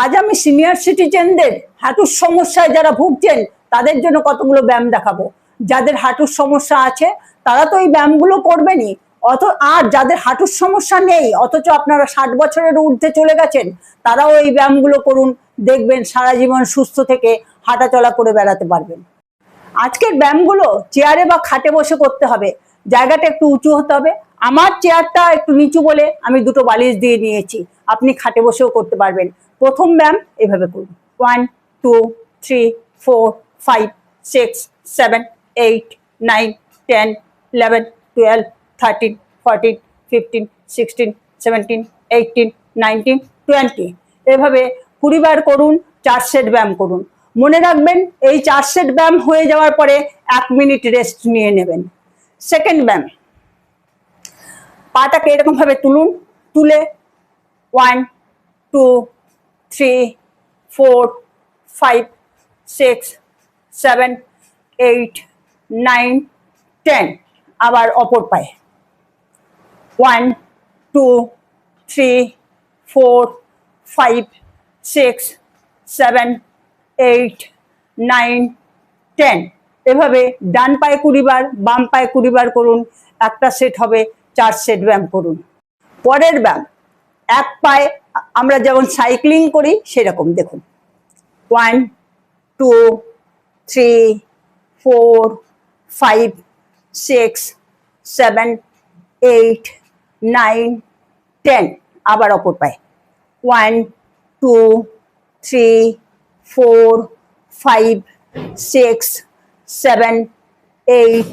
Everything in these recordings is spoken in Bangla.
আজ আমি সিনিয়র সিটিজেনদের হাঁটুর সমস্যায় যারা ভুগছেন, তাদের জন্য কতগুলো ব্যায়াম দেখাবো। যাদের হাঁটুর সমস্যা আছে, তারা তো এই ব্যায়ামগুলো করবেনই। অত আর যাদের হাঁটুর সমস্যা নেই, অথচ আপনারা ষাট বছরের ঊর্ধ্বে চলে গেছেন, তারাও এই ব্যায়ামগুলো করুন, দেখবেন সারা জীবন সুস্থ থেকে হাঁটাচলা করে বেড়াতে পারবেন। আজকের ব্যায়ামগুলো চেয়ারে বা খাটে বসে করতে হবে। জায়গাটা একটু উঁচু হতে হবে। আমার চেয়ারটা একটু নিচু বলে আমি দুটো বালিশ দিয়ে নিয়েছি। আপনি খাটে বসেও করতে পারবেন। প্রথম ব্যায়াম এভাবে করুন one two three four five six seven eight nine ten eleven twelve thirteen fourteen fifteen sixteen seventeen eighteen nineteen twenty এভাবে কুড়ি বার করুন, চার সেট ব্যায়াম করুন। মনে রাখবেন, এই চার সেট ব্যায়াম হয়ে যাওয়ার পরে এক মিনিট রেস্ট নিয়ে নেবেন। সেকেন্ড ব্যায়াম পাটাকে এরকমভাবে তুলুন, তুলে one two three four five six seven eight nine ten আবার অপর পায়ে। One two three four five six seven eight nine ten এভাবে ডান পায়ে কুড়ি বার, বাম পায়ে কুড়ি বার করুন। একটা সেট হবে, চার সেট ব্যায়াম করুন। পরের ব্যায়াম, এক পায়ে আমরা যেমন সাইক্লিং করি, সেরকম, দেখুন। One two three four five six seven eight nine ten আবার অপর পায়ে। One two three four five six seven eight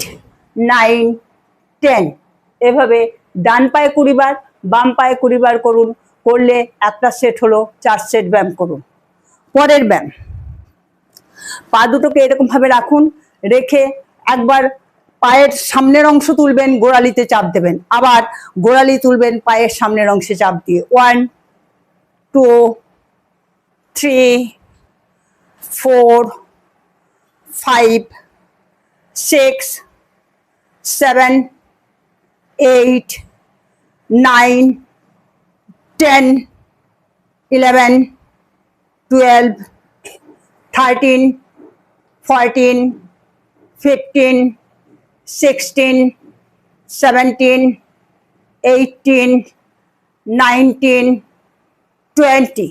nine ten এভাবে ডান পায়ে কুড়ি বার, বাম পায়ে কুড়ি বার করুন। করলে একটা সেট হলো, চার সেট ব্যায়াম করুন। পরের ব্যায়াম। পা দুটোকে এরকম ভাবে রাখুন, রেখে একবার পায়ের সামনের অংশ তুলবেন, গোড়ালিতে চাপ দেবেন। আবার গোড়ালি তুলবেন, পায়ের সামনের অংশে চাপ দিয়ে। One two three four five six seven eight nine ten eleven twelve thirteen fourteen fifteen sixteen seventeen eighteen nineteen twenty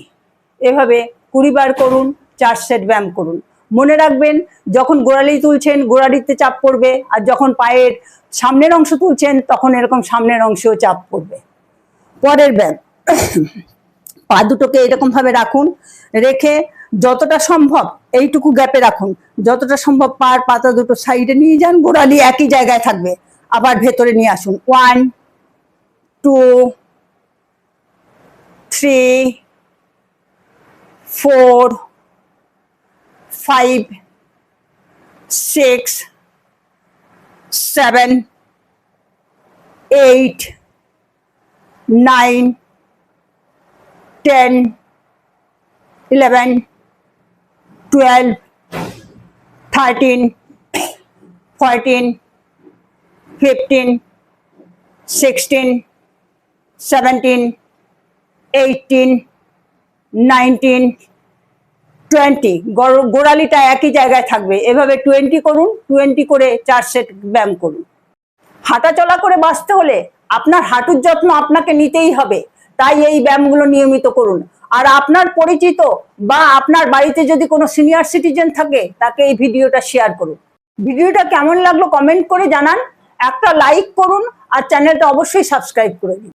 এভাবে কুড়ি বার করুন, চার সেট ব্যায়াম করুন। মনে রাখবেন, যখন গোড়ালি তুলছেন, গোড়ালিতে চাপ পড়বে, আর যখন পায়ের সামনের অংশ তুলছেন, তখন এরকম সামনের অংশেও চাপ পড়বে। পরের ব্যায়াম। পা দুটোকে এরকম ভাবে রাখুন, রেখে যতটা সম্ভব এইটুকু গ্যাপে রাখুন। যতটা সম্ভব পার পাতা দুটো সাইডে নিয়ে যান, গোড়ালি একই জায়গায় থাকবে। আবার ভেতরে নিয়ে আসুন। One two three four five six seven eight nine ten eleven twelve thirteen fourteen fifteen sixteen seventeen eighteen nineteen twenty গোড়ালিটা একই জায়গায় থাকবে। এভাবে টোয়েন্টি করুন টোয়েন্টি করে চার সেট ব্যায়াম করুন। হাঁটা চলা করে বাঁচতে হলে আপনার হাঁটুর যত্ন আপনাকে নিতেই হবে। তাই এই ব্যায়ামগুলো নিয়মিত করুন। আর আপনার পরিচিত বা আপনার বাড়িতে যদি কোনো সিনিয়র সিটিজেন থাকে, তাকে এই ভিডিওটা শেয়ার করুন। ভিডিওটা কেমন লাগল কমেন্ট করে জানান। একটা লাইক করুন আর চ্যানেলটা অবশ্যই সাবস্ক্রাইব করে দিন।